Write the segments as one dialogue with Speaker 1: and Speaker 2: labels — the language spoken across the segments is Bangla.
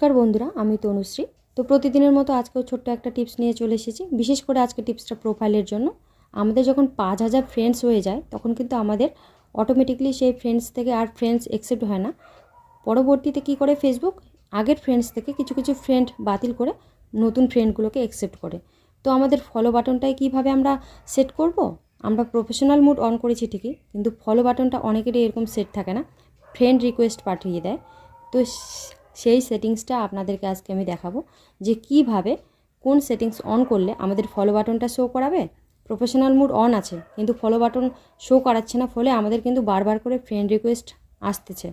Speaker 1: নমস্কার বন্ধুরা, আমি তনুশ্রী। তো প্রতিদিনের মতো আজকেও ছোট্ট একটা টিপস নিয়ে চলে এসেছি। বিশেষ করে আজকে টিপসটা প্রোফাইলের জন্য। আমাদের যখন পাঁচ হাজার ফ্রেন্ডস হয়ে যায়, তখন কিন্তু আমাদের অটোমেটিকলি সেই ফ্রেন্ডস থেকে আর ফ্রেন্ডস অ্যাকসেপ্ট হয় না। পরবর্তীতে কি করে ফেসবুক আগের ফ্রেন্ডস থেকে কিছু কিছু ফ্রেন্ড বাতিল করে নতুন ফ্রেন্ডগুলোকে অ্যাকসেপ্ট করে। তো আমাদের ফলো বাটনটায় কীভাবে আমরা সেট করব? আমরা প্রফেশনাল মুড অন করেছি ঠিকই, কিন্তু ফলো বাটনটা অনেকেরই এরকম সেট থাকে না। ফ্রেন্ড রিকোয়েস্ট পাঠিয়ে দেয়। তো সেই সেটিংসটা আপনাদেরকে আজকে আমি দেখাবো যে কীভাবে কোন সেটিংস অন করলে আমাদের ফলো বাটনটা শো করাবে। প্রফেশনাল মুড অন আছে, কিন্তু ফলো বাটন শো করাচ্ছে না, ফলে আমাদের কিন্তু বারবার করে ফ্রেন্ড রিকোয়েস্ট আসতেছে।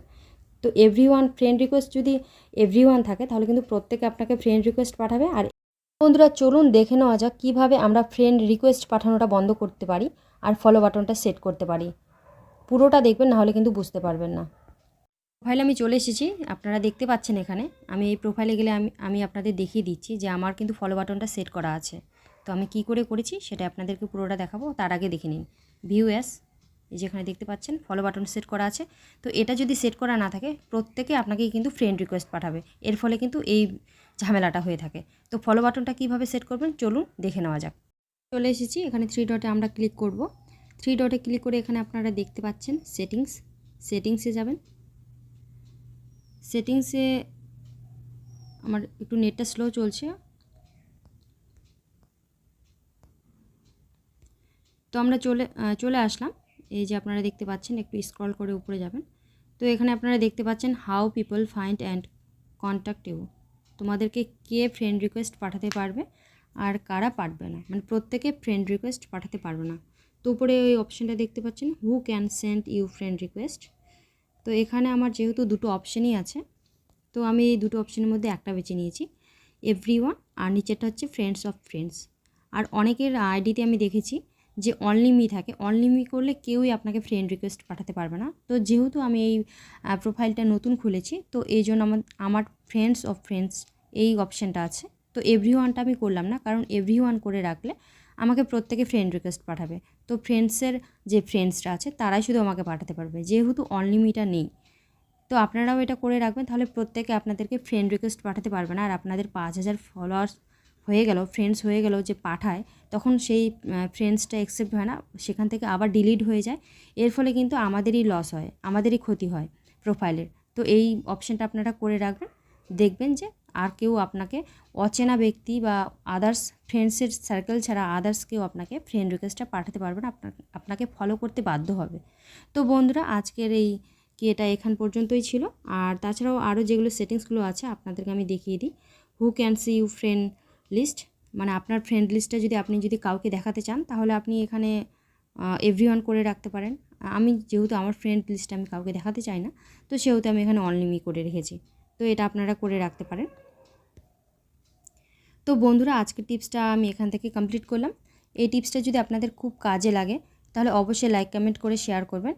Speaker 1: তো এভরি ওয়ান ফ্রেন্ড রিকোয়েস্ট যদি এভরি ওয়ান থাকে, তাহলে কিন্তু প্রত্যেকে আপনাকে ফ্রেন্ড রিকোয়েস্ট পাঠাবে। আর বন্ধুরা, চলুন দেখে নেওয়া যাক কীভাবে আমরা ফ্রেন্ড রিকোয়েস্ট পাঠানোটা বন্ধ করতে পারি আর ফলো বাটনটা সেট করতে পারি। পুরোটা দেখবেন নাহলে কিন্তু বুঝতে পারবেন না। প্রোফাইলে আমি চলে এসেছি, আপনারা দেখতে পাচ্ছেন এখানে। আমি এই প্রোফাইলে গেলে আমি আমি আপনাদের দেখিয়ে দিচ্ছি যে আমার কিন্তু ফলো বাটনটা সেট করা আছে। তো আমি কি করে করেছি সেটা আপনাদেরকে পুরোটা দেখাবো, তার আগে দেখে নিন। ভিউ এস এই যেখানে দেখতে পাচ্ছেন ফলো বাটন সেট করা আছে। তো এটা যদি সেট করা না থাকে, প্রত্যেকে আপনাকেই কিন্তু ফ্রেন্ড রিকোয়েস্ট পাঠাবে। এর ফলে কিন্তু এই ঝামেলাটা হয়ে থাকে। তো ফলো বাটনটা কীভাবে সেট করবেন, চলুন দেখে নেওয়া যাক। চলে এসেছি, এখানে থ্রি ডটে আমরা ক্লিক করব। থ্রি ডটে ক্লিক করে এখানে আপনারা দেখতে পাচ্ছেন সেটিংস সেটিংসে যাবেন। সেটিংসে আমার একটু নেটটা স্লো চলছে। তো আমরা চলে চলে আসলাম। এই যে আপনারা দেখতে পাচ্ছেন, একটু স্ক্রল করে উপরে যাবেন। তো এখানে আপনারা দেখতে পাচ্ছেন how people find and contact you তোমাদেরকে কে ফ্রেন্ড রিকোয়েস্ট পাঠাতে পারবে আর কারা পারবে না। মানে প্রত্যেকে ফ্রেন্ড রিকোয়েস্ট পাঠাতে পারবে না। তো উপরে ওই অপশানটা দেখতে পাচ্ছেন who can send you friend request তো এখানে আমার যেহেতু দুটো অপশানই আছে, তো আমি এই দুটো অপশানের মধ্যে একটা বেছে নিয়েছি এভরি ওয়ান আর নিচেরটা হচ্ছে ফ্রেন্ডস অফ ফ্রেন্ডস আর অনেকের আইডিতে আমি দেখেছি যে অনলি মি থাকে অনলি মি করলে কেউই আপনাকে ফ্রেন্ড রিকোয়েস্ট পাঠাতে পারবে না। তো যেহেতু আমি এই প্রোফাইলটা নতুন খুলেছি, তো এই জন্য আমার আমার ফ্রেন্ডস অফ ফ্রেন্ডস এই অপশানটা আছে। তো এভরি ওয়ানটা আমি করলাম না, কারণ এভরি ওয়ান করে রাখলে আমাকে প্রত্যেকে ফ্রেন্ড রিকোয়েস্ট পাঠাবে। তো ফ্রেন্ডসের যে ফ্রেন্ডসরা আছে, তারাই শুধু আমাকে পাঠাতে পারবে। যেহেতু অনলিমিটা নেই। তো আপনারাও এটা করে রাখবেন, তাহলে প্রত্যেকে আপনাদেরকে ফ্রেন্ড রিকোয়েস্ট পাঠাতে পারবে না। আর আপনাদের পাঁচ হাজার ফলোয়ার্স হয়ে গেল ফ্রেন্ডস হয়ে গেল যে পাঠায়, তখন সেই ফ্রেন্ডসটা অ্যাকসেপ্ট হয় না। সেখান থেকে আবার ডিলিট হয়ে যায়। এর ফলে কিন্তু আমাদেরই লস হয়, আমাদেরই ক্ষতি হয় প্রোফাইলের তো এই অপশানটা আপনারা করে রাখবেন। দেখবেন যে আর কেউ আপনাকে অচেনা ব্যক্তি বা আদার্স ফ্রেন্ডসের সার্কেল ছাড়া আদার্স কেউ আপনাকে ফ্রেন্ড রিকোয়েস্টটা পাঠাতে পারবে না আপনাকে ফলো করতে বাধ্য হবে। তো বন্ধুরা, আজকের এই কি এটা এখান পর্যন্তই ছিল। আর তাছাড়াও আরও যেগুলো সেটিংসগুলো আছে, আপনাদেরকে আমি দেখিয়ে দিই। Who can see you friend list মানে আপনার ফ্রেন্ড লিস্টটা যদি আপনি যদি কাউকে দেখাতে চান, তাহলে আপনি এখানে এভরি করে রাখতে পারেন। আমি যেহেতু আমার ফ্রেন্ড লিস্টটা আমি কাউকে দেখাতে চাই না, তো সেহেতু আমি এখানে অনলিমি করে রেখেছি। তো এটা আপনারা করে রাখতে পারেন। তো বন্ধুরা, আজকের টিপসটা আমি এখান থেকে কমপ্লিট করলাম। এই টিপসটা যদি আপনাদের খুব কাজে লাগে, তাহলে অবশ্যই লাইক কমেন্ট করে শেয়ার করবেন।